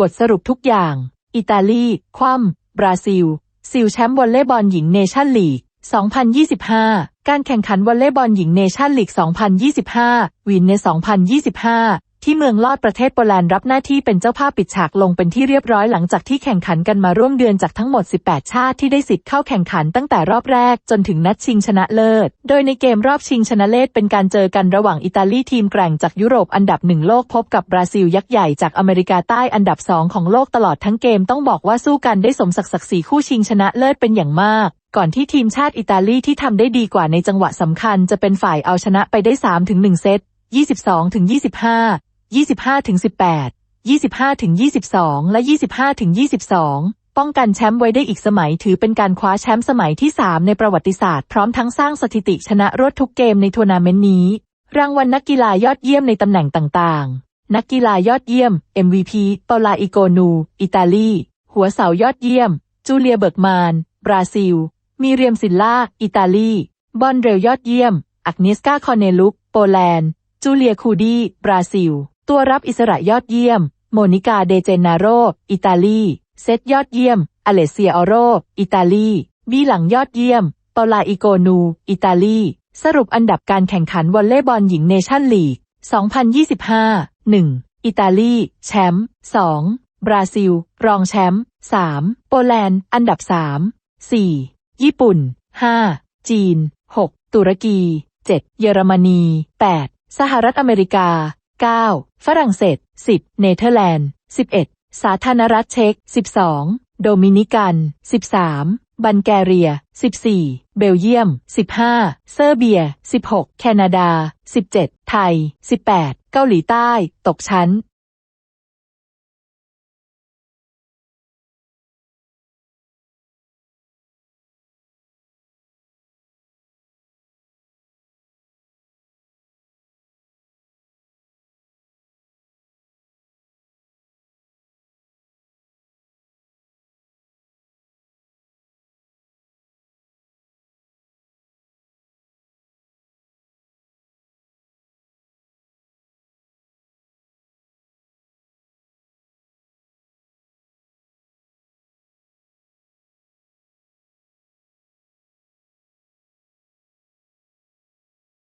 บทสรุปทุกอย่าง อิตาลี คว่ำบราซิล ซิลแชมป์วอลเลย์บอลหญิงเนชั่นลีก 2025 การแข่งขันวอลเลย์บอลหญิงเนชั่นลีก 2025 วินใน 2025 ที่เมืองลอดประเทศโปแลนด์รับหน้าที่เป็นเจ้าภาพปิดฉากลงเป็นที่เรียบร้อยหลังจากที่แข่งขันกันมาร่วมเดือนจากทั้งหมด 18 ชาติที่ได้สิทธิ์เข้าแข่งขันตั้งแต่รอบแรกจนถึงนัดชิงชนะเลิศ โดยในเกมรอบชิงชนะเลิศเป็นการเจอกันระหว่างอิตาลีทีมแกร่งจากยุโรปอันดับหนึ่งโลกพบกับบราซิลยักษ์ใหญ่จากอเมริกาใต้อันดับสองของโลกตลอดทั้งเกมต้องบอกว่าสู้กันได้สมศักดิ์ศรีคู่ชิงชนะเลิศเป็นอย่างมากก่อนที่ทีมชาติอิตาลีที่ทำได้ดีกว่าในจังหวะสำคัญจะเป็นฝ่ายเอาชนะไปได้ 3-1 เซต 22-25 25-18 25-22 และ 25-22 ป้องกันแชมป์ไว้ได้อีกสมัยถือเป็นการคว้าแชมป์สมัยที่ 3 ในประวัติศาสตร์ พร้อมทั้งสร้างสถิติชนะรวดทุกเกมในทัวร์นาเมนต์นี้ รางวัลนนักกีฬายอดเยี่ยมในตำแหน่งต่างๆ นักกีฬายอดเยี่ยม MVP เปาลาอิโกนู อิตาลี หัวเสายอดเยี่ยม จูเลียเบิร์กมาน บราซิล มีเรียมซินล่า อิตาลี บอลเรลยอดเยี่ยม อักเนสกาคอนเนลุก โปแลนด์ จูเลียคูดี บราซิล ตัวรับอิสระยอดเยี่ยม โมนิกาเดเจนาโร อิตาลี เซตยอดเยี่ยม อเลเซียออโร อิตาลี บีหลังยอดเยี่ยม เปาลาอิโกนู อิตาลี สรุปอันดับการแข่งขันวอลเลย์บอลหญิงเนชั่นลีก 2025 1. อิตาลี แชมป์ 2. บราซิล รองแชมป์ 3. โปแลนด์ อันดับ 3 4. ญี่ปุ่น 5. จีน 6. ตุรกี 7. เยอรมนี 8. สหรัฐอเมริกา 9. ฝรั่งเศส 10. เนเธอร์แลนด์ 11. สาธารณรัฐเช็ก 12. โดมินิกัน 13. บัลแกเรีย 14. เบลเยียม 15. เซอร์เบีย 16. แคนาดา 17. ไทย 18. เกาหลีใต้ ตกชั้น